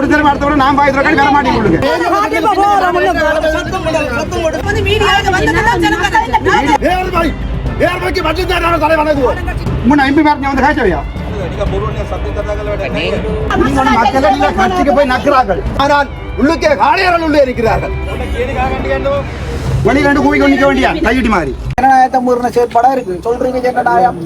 ஒரு தடவை அடுத்த முறை நான் பாய். தரக்காடி வர மாட்டேங்க உங்களுக்கு முன்ன எம்பி மேரஞ்ச வந்து காய்ச்சவையா நீங்க மக்கள் கட்சிக்கு போய் நக்கிறார்கள். ஆனால் உள்ளுக்கே காளையர்கள் உள்ளே இருக்கிறார்கள். வெளியில ரெண்டு கூவி கொண்டு வேண்டியா? கையிட்டி மாதிரி. ஜனநாயகத்தை மீறின செயற்பாடா இருக்கு. சொல்றீங்க ஜனநாயகம்.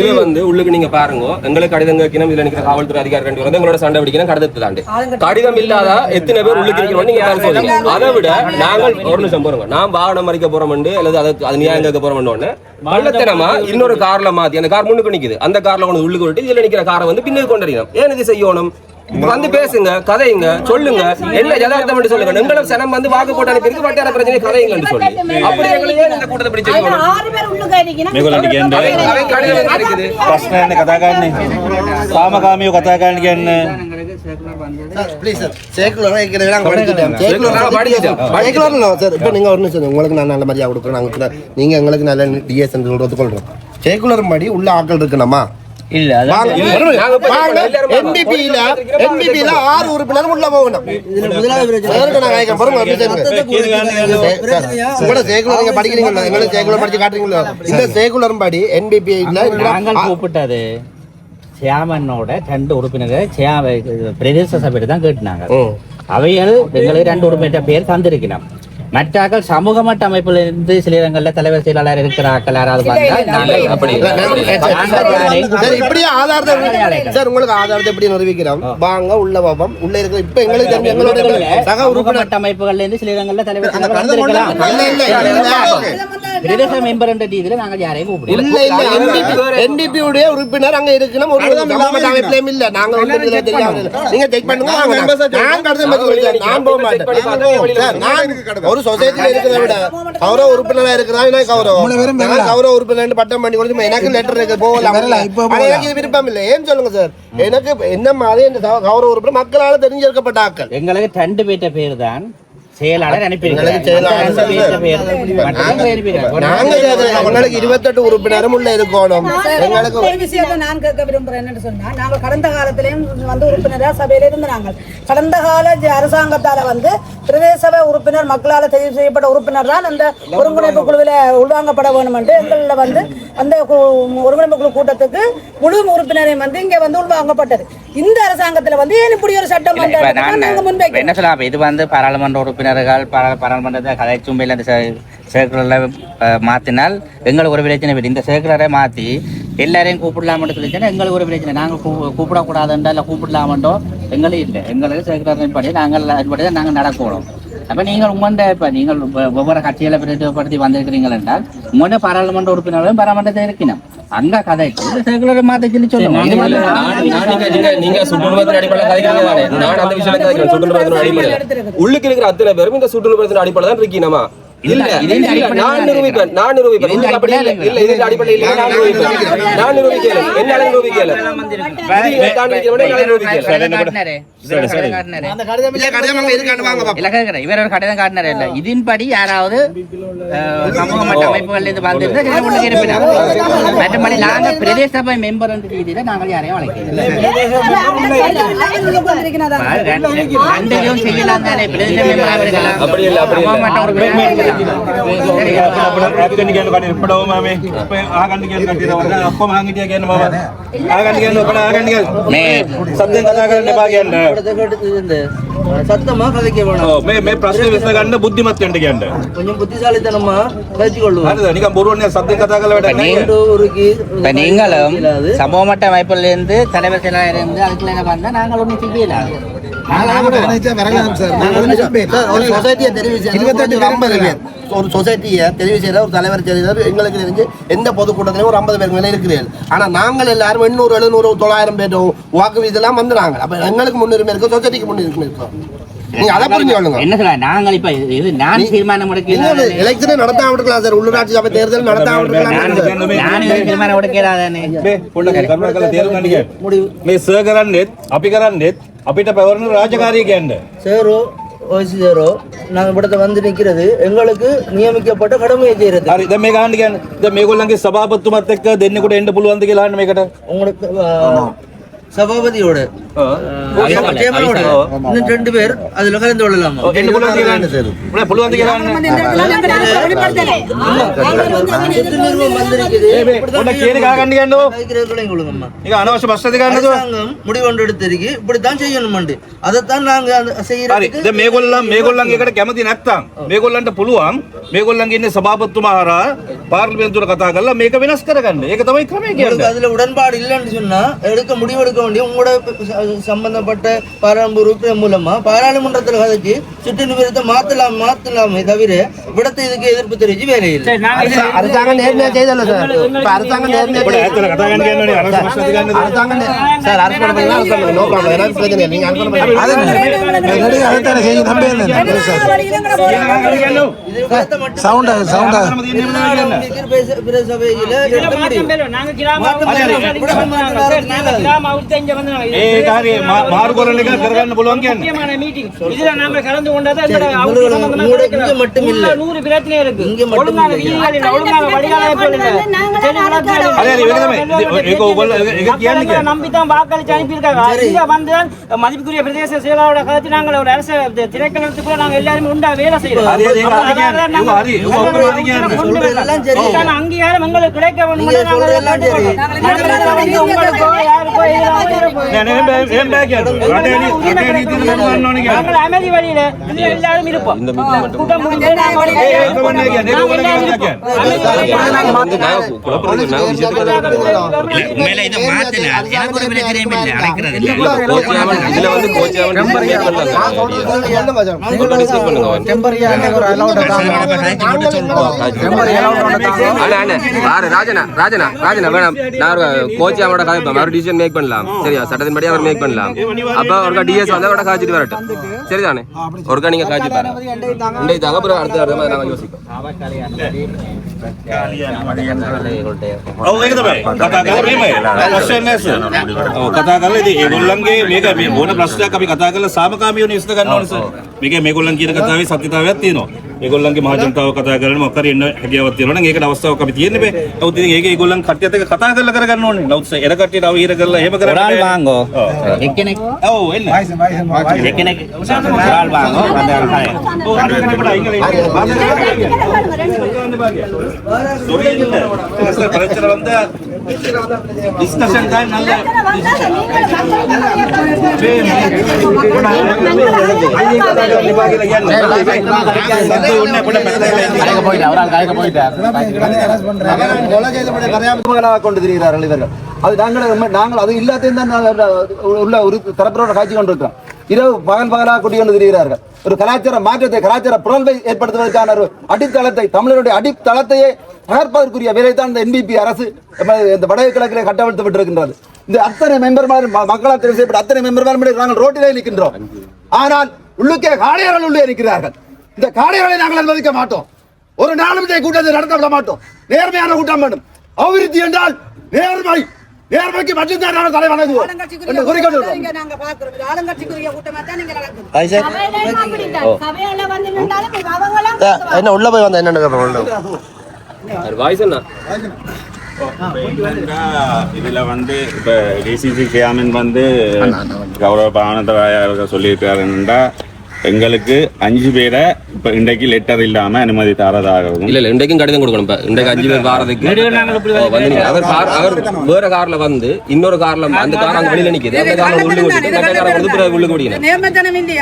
இதுல வந்து உள்ளுக்கு நீங்க பாருங்க. எங்களுக்கு கடிதம் கேட்கணும். இதுல நிக்கிற காவல்துறை அதிகாரி ரெண்டு வந்து எங்களோட சண்டை பிடிக்கணும். கடிதத்தை தாண்டி. கடிதம் இல்லாத எத்தனை பேர் உள்ளுக்கு இருக்கிறோம் நீங்க யாரும் சொல்லுங்க. அதை விட நாங்கள் ஒரு நிமிஷம் போறோங்க நான் வாகனம் மறிக்க போறோம் அல்லது அதை அது நியாயம் கேட்க போறோம் கள்ளத்தனமா இன்னொரு கார்ல மாத்தி அந்த கார் முன்னுக்கு நிக்குது. அந்த கார்ல கொண்டு உள்ளுக்கு விட்டு இதுல நிக்கிற காரை வந்து பின்னுக்கு கொண்டு ஏன் இது செய்யணும்? வந்து பேசுங்க கதைங்க சொல்லுங்க. என்ன யதார்த்தம் என்று சொல்லுங்க. நீங்களும் சனம் வந்து வாக்கு போட்டு அனுப்பி வட்டார பிரச்சனை கதைங்கன்னு சொல்லி. அப்படி எங்களுக்கு இந்த கூட்டத்தை பிடிச்சிருக்கோம் பிரச்சனை என்ன? கதாகாரணி? சாமகாமியோ கதாகாரணிக்கு என்ன? உங்களுக்கு நான் நல்ல மரியாதை கொடுக்குறேன். நீங்க எங்களுக்கு நல்ல டிஎஸ்என் சொல்றது கொள்றோம் சேகுலர் படி உள்ள ஆக்கள் இருக்கணுமா? இல்ல என்பிபியில என்பிபியில ஆறு உறுப்பினர் உள்ள போகணும். உங்களோட சேகுலர் நீங்க படிக்கிறீங்களா எங்களுக்கு சேகுலர் படிச்சு காட்டுறீங்களா இந்த சேகுலர் படி என்பிபியில நாங்கள் கூப்பிட்டது சியாமனோட ரெண்டு உறுப்பினர்கள் சியா பிரதேச சபையில தான் கேட்டினாங்க. அவைகள் எங்களுக்கு ரெண்டு உறுப்பினர் பேர் தந்திருக்கணும். மற்றாக்கள் சமூக மட்ட அமைப்புல இருந்து சில இடங்கள்ல தலைவர் செயலாளர் இருக்கிற ஆக்கள் யாராவது இப்படியே ஆதாரத்தை சார் உங்களுக்கு ஆதாரத்தை எப்படி நிரூபிக்கிறோம்? வாங்க உள்ள பாப்போம் உள்ள இருக்கிற இப்ப எங்களுக்கு தெரிஞ்ச எங்களோட சக உறுப்பினர். மட்ட அமைப்புகள்ல இருந்து சில இடங்கள்ல தலைவர் பிரதேச மெம்பர் என்ற ரீதியில நாங்கள் யாரையும் கூப்பிடுவோம் உடைய உறுப்பினர் அங்க இருக்கணும் ஒரு சமூக அமைப்புலயும் இல்ல நாங்க வந்து. நீங்க செக் பண்ணுங்க வாங்க நான் கடிதம் பத்தி சொல்றேன். நான் போக மாட்டேன் சார், நான் ஒரு சொசைட்டில இருக்கிறத விட கௌரவ உறுப்பினரா இருக்கிறதா எனக்கு கௌரவம் கௌரவ உறுப்பினர் பட்டம் பண்ணி கொடுத்து எனக்கு லெட்டர் இருக்கு போகலாம் எனக்கு இது விருப்பம் இல்லை ஏன் சொல்லுங்க சார் எனக்கு என்ன மாதிரி இந்த கௌரவ உறுப்பினர் மக்களால தெரிஞ்சிருக்கப்பட்ட ஆக்கள் எங்களுக்கு ரெண்டு பேர்ட்ட பேர் தான் செயலாளர் அனுப்பியிருக்கிறார். இருபத்தெட்டு உறுப்பினரும் உள்ள இருக்கணும். எங்களுக்கு நான் கேட்க விரும்புறேன். என்னன்னு சொன்னா நாங்கள் கடந்த காலத்திலேயும் வந்து உறுப்பினரா சபையில இருந்து நாங்கள். கடந்த கால அரசாங்கத்தால வந்து பிரதேச உறுப்பினர் மக்களால் தெரிவு செய்யப்பட்ட உறுப்பினர் தான் அந்த ஒருங்கிணைப்பு குழுவில் உள்வாங்கப்பட வேண்டும் என்று எங்களில் வந்து அந்த ஒருங்கிணைப்பு குழு கூட்டத்துக்கு முழு உறுப்பினரையும் வந்து இங்க வந்து உள்வாங்கப்பட்டது. இந்த அரசாங்கத்துல வந்து ஏன் இப்படி ஒரு சட்டம் இப்ப வந்ததுன்னு நான் நாங்க இப்ப முன்வைக்கிறோம்? என்ன சொல்லலாம் இப்ப இது வந்து பாராளுமன்ற உறுப்பினர்கள் பாரா- பாராளுமன்றத்தை கதை சும்பையில் அந்த சேர்க்குலரில் மாற்றினால் எங்களுக்கு ஒரு பிரச்சனை இல்லை. இந்த சேர்க்குலரை மாற்றி எல்லாரையும் கூப்பிடலாம்னு சொல்லிச்சுன்னா எங்களுக்கு ஒரு பிரச்சனை. நாங்கள் கூ கூப்பிடக்கூடாதுன்றா இல்லை கூப்பிடலாமன்றோ எங்களுக்கு இல்லை. எங்களுக்கு சேர்க்குலரின் படி நாங்கள் அதுபடி தான் நாங்கள் நடக்கணும். அப்போ நீங்கள் உங்கள்கிட்ட இப்போ நீங்கள் ஒவ்வொரு கட்சிகளை பிரதிபடுத்தி வந்திருக்கிறீங்கள் என்றால் உங்கள்கிட்ட பாராளுமன்ற உறுப்பினர்களும் பாராளுமன்றத்தை இருக்கணும் அங்க கதை மாற்ற சொல்லி சொல்லுவோம் நீங்க- சுற்றுலாத்தின் அடிப்படையில் கதைக்கிறீங்க? நான் அந்த விஷயத்துல கதைக்கிறேன், சுற்றுலாத்தின் அடிப்படையில். உள்ளுக்கு இருக்கிற அத்தனை பேரும் இந்த சுற்றுலாத்தின் அடிப்படையில் தான் இருக்கீங்கம்மா. இல்ல, இல்ல, நான் நிரூபிப்பேன், நான் நிரூபிப்பேன். அப்படி இல்லை. இது அடிப்படையில் நான் நிரூபிப்பேன். நான் நிரூபிக்கல. என்னால நிரூபிக்கல. இதன்படி யாராவது சமூக மட்ட அமைப்புகள்ல இருந்து வந்திருந்தா மற்றபடி நாங்க பிரதேச சபை மெம்பர் என்ற ரீதியில நாங்கள் யாரையும் அழைக்கிறோம் செய்யலாம் தானே பிரதேச மெம்பராக இருக்கலாம் அப்படி இல்லை, அப்படி இல்லை. சமூக மட்ட உறுப்பினராக இருக்கலாம். சரியா? ඇත්තනි කියන කට ඉපඩවම මේ ආගන්න කියන කටිය වගේ ඔක්කොම හංගිටිය කියන බව ආගන්න කියන ඔකට ආගන්න කියන මේ සද්දෙන් කතා කරන්න එපා කියන්න சத்தமா கதைக்க வேணும் ඔව් මේ මේ ප්‍රශ්නේ විසඳ ගන්න බුද්ධිමත් වෙන්න කියන්න கொஞ்சம் புத்திசாலித்தனமா கழிச்சு கொள்ளுவோம் හරිද නිකන් බොරුවනේ සද්දෙන් කතා කරලා වැඩක් නැහැ ரெண்டு ஒருக்கு இப்ப நீங்களும் சமூக மட்ட அமைப்புல இருந்து தலைவர் செயலாளர் இருந்து அதுக்குள்ள வந்தா நாங்கள் ஒன்றும் செய்யலாம் சார், ஒரு சொசைட்டியை தெரிவு செய்யறது ஒரு ஐம்பது பேர். ஒரு சொசைட்டியை தெரிவு செய்யற ஒரு தலைவர் செய்யறது எங்களுக்கு தெரிஞ்சு எந்த பொதுக்கூட்டத்திலையும் ஒரு ஐம்பது பேருக்கு மேலே இருக்கிறீர்கள். ஆனா நாங்கள் எல்லாரும் எண்ணூறு எழுநூறு தொள்ளாயிரம் பேர் வாக்கு வீதெல்லாம் வந்துறாங்க அப்ப எங்களுக்கு முன்னுரிமை இருக்கும் சொசைட்டிக்கு முன்னுரிமை இருக்கும் நீங்க அதை புரிஞ்சு நான் தீர்மானம் வந்து நிக்கிறது எங்களுக்கு நியமிக்கப்பட்ட கடமையை செய்யறது. හරි දැන් මේ ගහන්න කියන්නේ දැන් මේගොල්ලන්ගේ සභාපතිතුමත් உங்களுக்கு சபாபதியோட. ரெண்டு பேர் அதுல கலந்து கொள்ளலாம்? முடிவு ஒன்று எடுத்திருக்கு. இப்படித்தான் செய்யணும் அதைத்தான் நாங்க செய்யறோம் மேகொல்லாம் மேகொல்லாம் கேட்கற கெமதி நத்தான் மேகொல்லாண்ட පුළුවන් මේගොල්ලන්ගේ ඉන්න සභාපතිතුමාහරා பார்லிமெண்ட்டோட கதாக்கெல்லாம் மேக வினாஸ் கரகන්න ඒක තමයි ක්‍රමය அதுல உடன்பாடு இல்லைன்னு சொன்னா எடுக்க முடிவெடுக்க தோண்டி உங்களோட சம்பந்தப்பட்ட பாராளுமன்ற உறுப்பினர் மூலமா பாராளுமன்றத்தில் கதைச்சு சுற்று நிமிடத்தை மாத்தலாம் மாத்தலாமே தவிர விடத்தை இதுக்கு எதிர்ப்பு தெரிவிச்சு வேலை இல்லை. அரசாங்கம் நேர்மையா செய்தல சார். அரசாங்கம் அரசாங்கம் சார் அரசாங்கம் இருபத்தஞ்சு கலந்து கொண்டதான் மட்டும் நூறு பிரச்சனை இருக்கு. இங்க ஒழுங்காக வீதிகளில் ஒழுங்காக வடிகால நம்பித்தான் வாக்களிச்சு அனுப்பியிருக்காங்க. இங்க மதிப்புக்குரிய பிரதேச செயலாளோட கருத்து நாங்கள் ஒரு அரசு திரைக்கழகத்துக்குள்ள நாங்க எல்லாருமே உண்டா வேலை செய்யறோம். அங்கீகாரம் உங்களுக்கு கிடைக்க வேண்டும். யாருக்கோ എല്ലാവരും ഇരുപ്പോ കൂട്ടം உண்மையில இதை மாத்தின ராஜனா ராஜனா ராஜனா வேணாம். நான் கோச்சியாவோட கதை மேக் பண்ணலாம். சரியா சட்டத்தின்படி அவர் மேக் பண்ணலாம் அப்ப ஒருக்கா டிஎஸ் வந்து அவரோட காய்ச்சிட்டு வரட்டும் சரிதானே ஒருக்கா நீங்க காய்ச்சி பாருங்க இன்றைக்கு தாங்க அப்புறம் அடுத்த அடுத்த மாதிரி நாங்க யோசிப்போம் ඔව් ඒක තමයි. කතා කරලා මෙහෙමයි. ප්‍රශ්න නැහැ සර්. ඔව් කතා කරලා ඉතින් ඒගොල්ලන්ගේ මේක මේ ඕන ප්‍රශ්නයක් අපි කතා කරලා සාමකාමීව නිවිසඳ ගන්න ඕනේ සර්. මේකේ මේගොල්ලන් කියන කතාවේ සත්‍යතාවයක් තියෙනවා. ඒගොල්ලන්ගේ මහ ජනතාව කතා කරන මොකක් හරි එන්න හැකියාවක් තියෙනවා නම් ඒකට අවස්ථාවක් අපි තියෙන්නේ බෑ. නමුත් ඉතින් ඒක ඒගොල්ලන් කට්ටියත් එක්ක කතා කරලා කරගන්න ඕනේ. නමුත් එර කට්ටියට අවහිර කරලා එහෙම කරන්න ஒரு ஆள் வாங்கோ எக்கனைக்கு ஓ வாங்கோ பிரச்சனை வந்து டிஸ்கஷன் தான் நல்ல கொண்டு திரிகிறார்கள் இவர்கள் அது நாங்கள் நாங்கள் அது இல்லாத்தையும் தான் உள்ள ஒரு தரப்பினோட காட்சி கொண்டிருக்கிறோம் இரவு பகல் பகலாக கொண்டு திரிகிறார்கள் ஒரு கலாச்சார மாற்றத்தை கலாச்சார புலம்பை ஏற்படுத்துவதற்கான ஒரு அடித்தளத்தை தமிழருடைய அடித்தளத்தையே தகர்ப்பதற்குரிய வேலை தான் இந்த என்பிபி அரசு இந்த வடகிழக்கிலே கட்டவிழ்த்து விட்டிருக்கின்றது இந்த அத்தனை மெம்பர்மார் மக்களால் தெரிவு செய்யப்பட்ட அத்தனை மெம்பர்மார் நாங்கள் ரோட்டிலே நிற்கின்றோம். ஆனால் உள்ளுக்கே காடையர்கள் உள்ளே நிற்கிறார்கள். இந்த காடைகளை நாங்கள் அனுமதிக்க மாட்டோம். ஒரு நாளும் இதை கூட்டத்தை நடத்த விட மாட்டோம். நேர்மையான கூட்டம் வேண்டும். அபிவிருத்தி என்றால் நேர்மை. நேர்மைக்கு மட்டும்தான் நாங்கள் தலை வணங்குவோம். என்று அவங்களாம் என்ன உள்ள போய் வந்தா என்ன இதுல வந்து இப்ப டிசிசி சேர்மன் வந்து கௌரவ பாவனத்தை அவர்கள் சொல்லியிருக்காருன்னா எங்களுக்கு அஞ்சு பேரை இப்ப இன்றைக்கு லெட்டர் இல்லாம அனுமதி தரதாகவும். இல்ல இல்ல இன்றைக்கும் கடிதம் கொடுக்கணும் இப்ப. இன்றைக்கு அஞ்சு பேர் வாரதுக்கு வந்து நீங்க- அவர் கார் அவர் வேற கார்ல வந்து இன்னொரு கார்ல அந்த கார் அங்க வெளியில நிக்குது. அந்த கார்ல உள்ளு கூட்டிட்டு மற்ற காரை வந்து பிறகு உள்ளு கூட்டிக்கணும்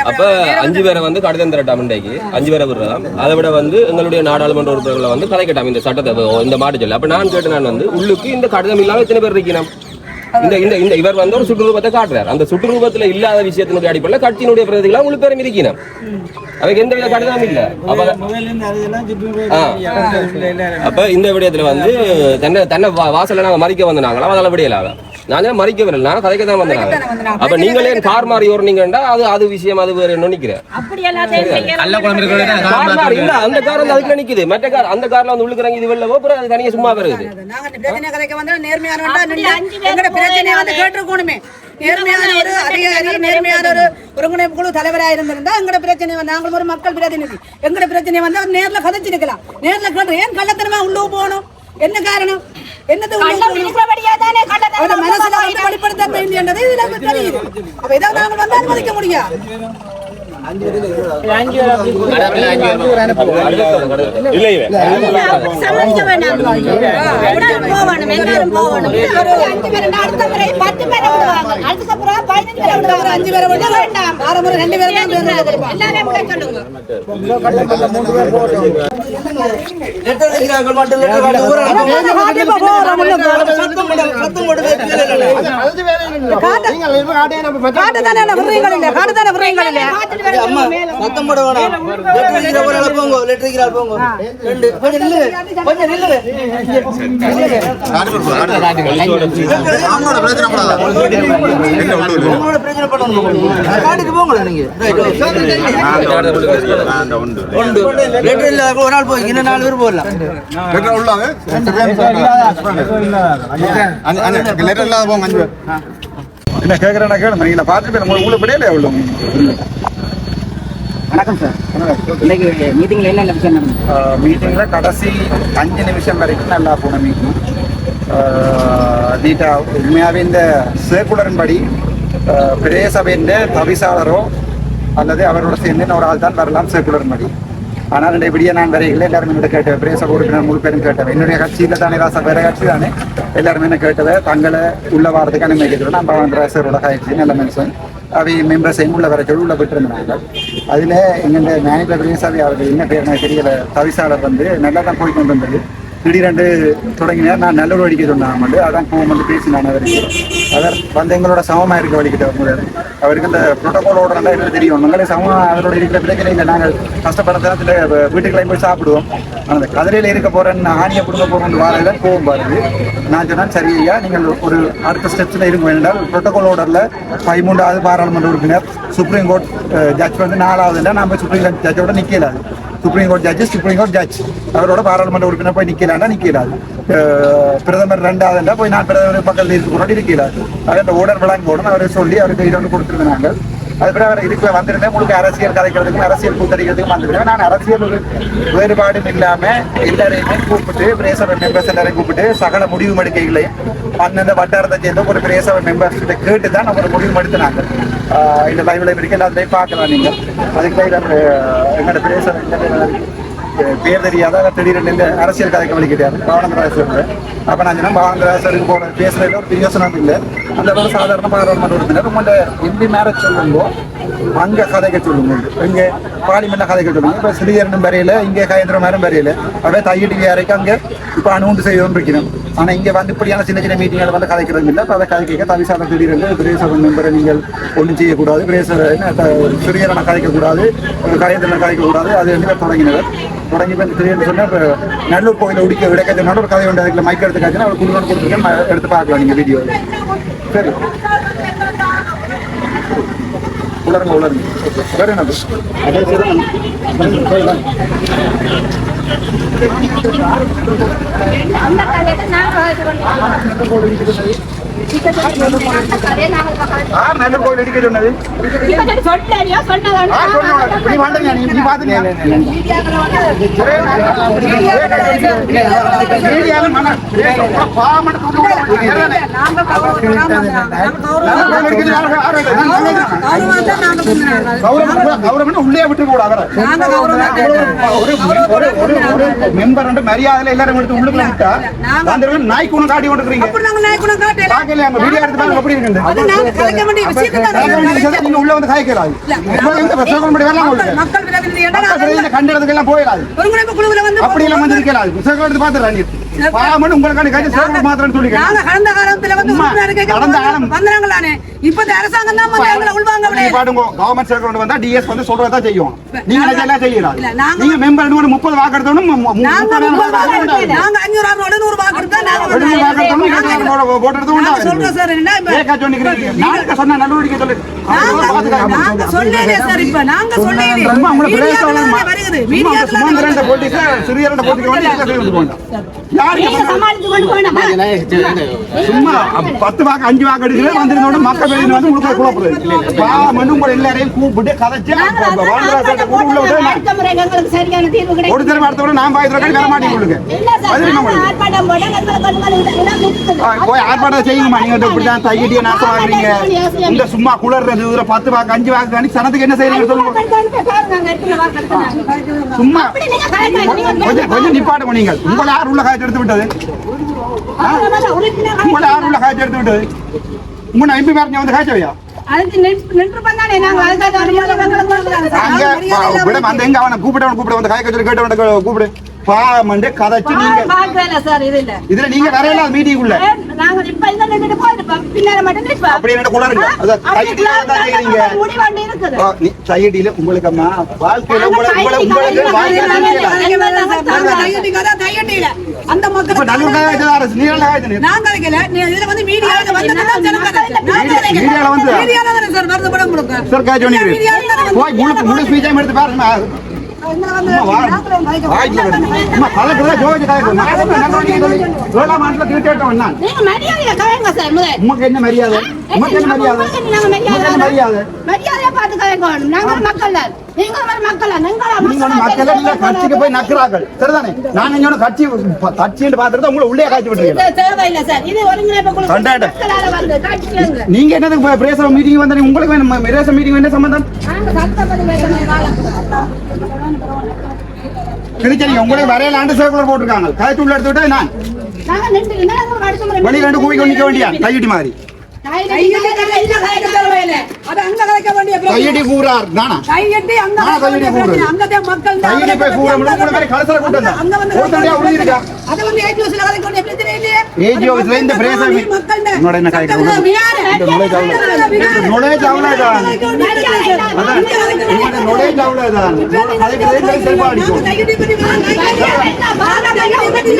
அப்ப அஞ்சு பேரை வந்து கடிதம் திரட்டாம் இன்றைக்கு? அஞ்சு பேரை விடுறதாம் அதை விட வந்து எங்களுடைய நாடாளுமன்ற உறுப்பினர்களை வந்து கலைக்கட்டாம் இந்த சட்டத்தை இந்த மாட்டு சொல்லி. அப்ப நான் கேட்டு நான் வந்து உள்ளுக்கு இந்த கடிதம் இல்லாம எத்தனை பேர் இருக்கணும். இந்த இந்த இந்த இவர் வந்து ஒரு சுற்றுரூபத்தை காட்டுறார். அந்த சுற்றுரூபத்துல இல்லாத விஷயத்தினுடைய அடிப்படையில் கட்சியினுடைய பிரதிகளை உங்களுக்கு பேரும் இருக்கணும் அவைக்கு எந்த வித கடிதமும் இல்ல. அப்ப இந்த விடயத்துல வந்து தன்னை தன்னை வா- வாசல்ல நாங்க மறிக்க வந்தாங்களா அதெல்லாம் விடையலாக நான் தான் மறிக்கவில்லை நான் கதைக்க தான் வந்தாங்க அப்ப நீங்களே கார் மாறி ஓடுனீங்கன்னா அது அது விஷயம் அது வேற மாறி இல்ல அந்த கார் வந்து அதுக்குள்ள நிக்குது. மற்ற கார் அந்த கார்ல வந்து உள்ளுக்குறாங்க இது வெளில போற அது தனியா சும்மா வருது. நேர்மையான ஒரு அதிகாரி நேர்மையான ஒரு ஒருங்கிணைப்பு குழு தலைவராக இருந்திருந்தா எங்கட பிரச்சனை வந்து நாங்கள் ஒரு மக்கள் பிரதிநிதி. எங்கட பிரச்சனை வந்து நேர்ல கதைச்சிருக்கலாம். நேர்ல கேட்டு ஏன் கள்ளத்தனமா உள்ளே போகணும்? என்ன காரணம் என்னது கள்ளம் உங்களுக்கு இருக்கிறபடியா தானே கள்ளத்தனம் அவரோட மனசுல வந்து வந்தவங்க வெளிப்படுத்த வேண்டியது இதுல தெரியுது அப்ப இதை நாங்கள் வந்து அனுமதிக்க முடியாது அஞ்சு பேர் விட வேண்டாம் ஆறு முறை ரெண்டு பேரும் எல்லாமே காட்டு தானே விடுறீங்கள் காட்டு தானே விடுறீங்கள் அம்மா சத்தம் போட வேணாம் லெட்டர் ஒரு ஆளை போங்க லெட்டர் ஆள் போங்க. ரெண்டு கொஞ்சம் நில்லுங்க கொஞ்சம் நில்லுங்க உங்களோட பிரச்சனை பண்ணணும் காட்டுக்கு போங்களா நீங்க உண்டு லெட்டர் இல்ல ஒரு ஆள் போய் இன்னும் நாலு பேர் போடலாம் என்ன கேட்குறேன்னா கேளுங்க. நீங்கள பார்த்துட்டு உங்களுக்கு விடையில எவ்வளோ வணக்கம் சார். இன்னைக்கு மீட்டிங்ல என்ன விஷயம் நடந்தது மீட்டிங்கில் கடைசி அஞ்சு நிமிஷம் வரைக்கும் நல்லா போன மீட்டிங் நீட்டா உண்மையாகவே இந்த சேக்குலரின்படி பிரதேச சபையின் தவிசாளரோ அல்லது அவரோட சேர்ந்து ஒரு ஆள் தான் வரலாம் சேக்குலரின்படி ஆனால் இந்த இப்படியே நான் வரையில் எல்லாரும் என்னோட கேட்டேன் பிரதேச உறுப்பினர் முழு பேரும் கேட்டேன் என்னுடைய கட்சியில் தானே ராசா வேற கட்சி தானே? எல்லாருமே என்ன கேட்டதை தங்களை உள்ள வாரத்துக்கு அனுமதிக்கிறோம். நான் பவன் ராசரோட கட்சி நல்ல மனுஷன் அவை மெம்பர்ஸையும் உள்ள வர சொல்லி உள்ள விட்டுருந்தாங்க அதில் எங்கள் மேனேஜர் சாமி அவர்கள் என்ன பேர் எனக்கு தெரியல. தவிசாளர் வந்து நல்லா தான் போய் கொண்டு வந்தது திடீரென்று தொடங்கினார். நான் நல்லூர் அடிக்க சொன்னாங்க அதான் கோவம் வந்து பேசினான் அவருக்கு அவர் வந்து எங்களோட சமமாக இருக்க வழிக்கிட்ட முடியாது அவருக்கு இந்த ப்ரோட்டோகாலோட நல்லா எனக்கு தெரியும். நாங்களே சமம் அவரோட இருக்கிற பிரச்சனை இல்லை. நாங்கள் கஷ்டப்படுறதுல வீட்டுக்குள்ளே போய் சாப்பிடுவோம். அந்த கதிரையில் இருக்க போகிறேன் ஆணியை கொடுக்க போகிறோம்னு வாழையில் கோவம் பாருது நான் சொன்னேன் சரியா நீங்கள் ஒரு அடுத்த ஸ்டெப்ஸில் இருக்க வேண்டாம் புரோட்டோகால் ஆர்டரில் பதிமூன்றாவது பாராளுமன்ற உறுப்பினர் சுப்ரீம் கோர்ட் ஜட்ஜ் வந்து நாலாவதுல நம்ம சுப்ரீம் ஜட்ஜோட நிற்கலாது supreme court judge supreme court judge அவரோட பாராளுமன்ற உறுப்பினர் போய் நிற்கலாண்டா நிற்கலாது பிரதமர் ரெண்டாவதுண்டா போய் நான் பிரதமர் பக்கத்தில் இருக்கிறோம் கூட இருக்கலாது அது அந்த ஓடர் வழங்கோடன் அவரை சொல்லி அவருக்கு இது வந்து கொடுத்துருந்தாங்க அதுக்கப்புறம் அவர் இதுக்கு வந்திருந்தேன். உங்களுக்கு அரசியல் கலைக்கிறதுக்கும் அரசியல் கூத்தடிக்கிறதுக்கும் வந்திருக்கேன் நான் அரசியல் ஒரு வேறுபாடும் இல்லாமல் எல்லாரையுமே கூப்பிட்டு பிரேசபை மெம்பர்ஸ் எல்லாரையும் கூப்பிட்டு சகல முடிவு எடுக்கைகளையும் அந்தந்த வட்டாரத்தை சேர்ந்த ஒரு பிரேசபை மெம்பர்ஸ் கிட்ட கேட்டு தான் நம்ம ஒரு முடிவு எடுத்தினாங்க இந்த லைவ் லைப்ரரிக்கு எல்லாத்தையும் பார்க்கலாம் நீங்கள் அதுக்கு எங்களோட பிரேசபை பேர் தெரியாத அவர் திடீரென்று இந்த அரசியல் கதைக்கு வலிக்கிட்டார் பாவனந்தராஜர் அப்ப நான் சொன்னேன் பாவனந்தராஜருக்கு போன பேசுறதுல ஒரு பிரியோசனம் இல்லை. அந்த ஒரு சாதாரண பாராளுமன்ற உறுப்பினர். உங்களோட எம்பி மேரேஜ் சொல்லுங்கோ அங்க கதைக்க சொல்லுங்க. இங்க பார்லிமெண்ட்ல கதைக்க சொல்லுங்க. இப்ப சிறியரனும் வரையில இங்க கயந்திர மேரம் வரையில அவே தையிட்டு வரைக்கும் அங்க இப்ப அணுகுண்டு செய்யணும் இருக்கணும் ஆனால் இங்கே வந்து இப்படியான சின்ன சின்ன மீட்டிங்கில் வந்து கதைக்கிறது இல்லை. இப்போ அதை கதைக்க தவிசாரம் திடீரென்று பிரேசப மெம்பரை நீங்கள் ஒன்றும் செய்யக்கூடாது. பிரேச சிறியரனை கதைக்கக்கூடாது. கூடாது கதைக்கக்கூடாது. அது வந்து இவர் தொடங்கினவர் தொடங்கி வந்து திடீர்னு சொன்னால் இப்ப நல்லூர் கோயில உடிக்க விடக்கத்தை ஒரு கதை உண்டு அதுக்கு மைக் எடுத்து காய்ச்சினா அவர் குடும்பம் கொடுத்துருக்கேன் எடுத்து பார்க்கலாம் நீங்கள் வீடியோ சரி. உலருங்க உலருங்க சரி என்ன? அந்த கதையை நாங்க இது பண்ணுவோம். இப்ப கௌரவம் உள்ளே விட்டு கூட ஒரு ஒரு மெம்பர் வந்து எல்லாரும் எடுத்து உள்ளுக்குள்ள விட்டா நாய்க்குன்னு காட்டி வீடியோ எடுத்து பாருங்க எப்படி அது நாங்க கலைக்க வேண்டிய தான் நீங்க உள்ள வந்து இந்த பிரசவம் உங்களுக்கு மக்கள் கண்டிடத்துக்கெல்லாம் போயிடாது. ஒருங்கிணைப்பு குழுவுல வந்து அப்படி எல்லாம் வந்து இருக்கலாது புத்தகம் எடுத்து பாத்துறாங்க பாமன் உங்களுக்கான காட்சி சேவல் மாத்திரம் சொல்லி நாங்க கடந்த காலத்துல வந்து உறுப்பினர் கேட்க கடந்த காலம். வந்தாங்களானே? இப்ப அரசாங்கம் தான் வந்து எங்களை உள்வாங்க நீங்க விடையில. பாடுங்க கவர்மெண்ட் சேர்க்கணும் வந்தா டிஎஸ் வந்து சொல்றதா செய்யும். நீங்க எல்லாம் செய்யலாம் நாங்க- மெம்பர் முப்பது வாக்கு எடுத்தோம் நாங்க முப்பது வாக்கு எடுத்தோம். நாங்க அஞ்சூறு ஆறு எழுநூறு வாக்கு நாங்க ஓட்டு எடுத்து நாங்க சொல்றோம் சார் என்ன இப்ப- நாளைக்கு சொன்னா நடவடிக்கை சொல்லு. நாங்க- சொல்லலையே சார் இப்ப நாங்க சொல்லலையே சும்மா உங்களை பிரதேச மீடியாக்குள்ள வருகுது மீடியாக்குள்ள சுமந்திரன் போட்டிக்கு சிறியரண்ட போட்டிக்கு வந்து இதை சொல்லி கொண்டு யாருக்கு நீங்க சமாளித்து கொண்டு போனா சும்மா பத்து வாக்கு அஞ்சு வாக்கு எடுக்கிறது வந்திருந்தோட மக்கள் வெளியில வந்து உங்களுக்கு குழப்பறது வா மண்ணு உங்களை எல்லாரையும் கூப்பிட்டு கதைச்சு வாழ்ந்துராசத்தை கூட உள்ள விட்டு அடுத்த முறை எங்களுக்கு சரியான தீர்வு கிடைக்கும் ஒரு தடவை அடுத்த விட நான் பாய் தடவை வர மாட்டேங்க உங்களுக்கு உங்களுக்கு? ஆர்ப்பாட்டம் போட செய்யுங்கம்மா நீங்க இப்படி தான் தைக்கிட்டிய நாசம் ஆகுறீங்க. இந்த சும்மா குளர்றது இதுல பத்து வாக்கு அஞ்சு வாக்கு காணி சனத்துக்கு என்ன செய்யறீங்க சொல்லுங்க. சும்மா கொஞ்சம் கொஞ்சம் நிப்பாட்டு பண்ணீங்க உங்களை யார் உள்ள காய்ச்சி எடுத்து விட்டது? உங்களை யார் உள்ள காய்ச்சி எடுத்து விட்டது? உங்க எம்பி மேரஞ்ச வந்து காய்ச்சவையா? அதுக்கு நின்று நின்று பண்ணானே நாங்க அதுக்காக அறியாத எங்களுக்கு கொடுக்குறாங்க சார். அங்க விட அந்த எங்க அவனை கூப்பிட்டவன் கூப்பிட வந்து காய்க்க சொல்லி கேட்டவன் கூப்பிடு. பாமண்டு கதைச்சு நீங்க பார்க்கல சார் இது இல்ல. இதுல நீங்க வரையல மீட்டிங் உள்ள நாங்க இப்ப இந்த நின்னுட்டு போயிருப்போம் பின்னால மட்டும் நிற்போம் அப்படி என்ன குளறுங்க அதான் கையடியில தான் செய்யறீங்க முடிவாண்டு இருக்குது. ஆ, நீ கையடியில உங்களுக்கு அம்மா வாழ்க்கையில உங்களை உங்களை உங்களுக்கு வாழ்க்கை தையட்டியில அந்த இப்ப மக்கள் நல்லூர் காய்ச்சல் அரசு நீ நல்லா காய்ச்சல் நாங்க வைக்கல நீ இதுல வந்து மீடியால வந்து ஜனம் கதைச்சு. நாங்க வைக்கல. மீடியால வந்து மீடியால தானே சார் வருது படம் கொடுக்க சார் காய்ச்சி பண்ணிக்கிறேன் போய் முழு முழு ஸ்பீச்சையும் எடுத்து பாருங்க கலைங்க உமக்கு என்ன மரியாதை? மரியாதை மரியாதை? மரியாதையா பார்த்து கலைக்கணும் நாங்க மக்கள் கட்சிக்கு போய் நக்குறார்கள். சரிதானே? நான் இங்க கட்சி கட்சின்னு பாத்துட்டு உங்களை உள்ளே காய்ச்சி காட்சியில நீங்க என்னதுக்கு பிரேச மீட்டிங் வந்தா உங்களுக்கு வேணும் பிரேச மீட்டிங் என்ன சம்பந்தம்? திருச்செங்க உங்களுக்கு வரையில ஆண்டு போட்டிருக்காங்க. உள்ள நான் வெளியில கூவி வேண்டியா? மாதிரி அது அங்க கலைக்க வேண்டிய பிரச்சனை. கையடி கூறார். நானா? அங்க கையடி மக்கள் போய் கூற முடியும்? அங்க வந்து இருக்கா அது வந்து ஏஜிஓஸ்ல இந்த பிரேச என்ன அவ்வளவு அடிக்கும் பண்ணி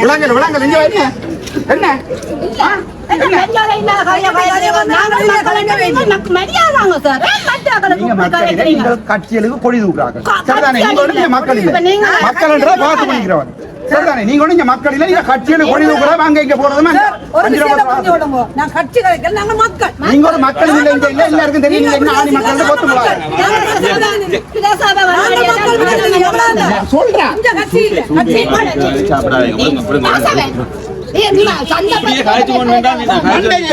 விளங்கல் விளங்கல் இங்க வைங்க. என்ன? கட்சிகளுக்கு கொடி தூக்குறாங்க. சரிதானே? நீங்க மக்கள் இல்லை. மக்கள் என்றா பார்த்து பண்ணிக்கிறவன் சரிதானே? நீங்க ஒண்ணு மக்கள் இல்லை. நீங்க கட்சிகளுக்கு கொடி தூக்குறாங்க அங்க இங்க போறதுமா ஒரு அஞ்சு விஷயத்தை ரூபா புரிஞ்சு விடுங்க. நான் கட்சி கலைக்கல நாங்க மக்கள். நீங்க ஒரு மக்கள் இல்லை. இங்க இல்லை. எல்லாருக்கும் தெரியும். நீங்க என்ன ஆணி மக்கள். கொத்து முடியாது சொல்றேன்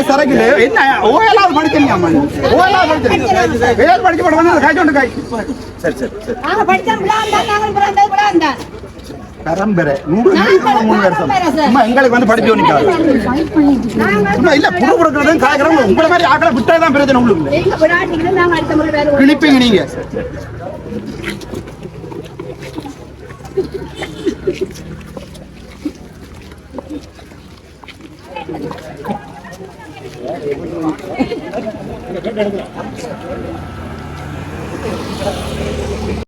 சரக்குல என்ன ஓயலாவது அம்மா ஓயலாவது படிச்சீங்க வேல் படிக்க போட வந்து காய்ச்சி கொண்டு காய் சரி சரி சரி நாங்க படிச்சோம் விழாந்தா நாங்கள் பிறந்த விழாந்தா பரம்பரை நூறு நூறு மூணு வருஷம் அம்மா எங்களுக்கு வந்து படிச்சு ஒன்றிக்காது சும்மா இல்ல புது கொடுக்கறது காய்க்கிறவங்க உங்களை மாதிரி ஆக்களை விட்டா தான் பிரச்சனை உங்களுக்கு எங்க விளையாட்டுக்கு நாங்க அடுத்த முறை வேறு ஒரு- கிழிப்பீங்க நீங்க 頑張れ。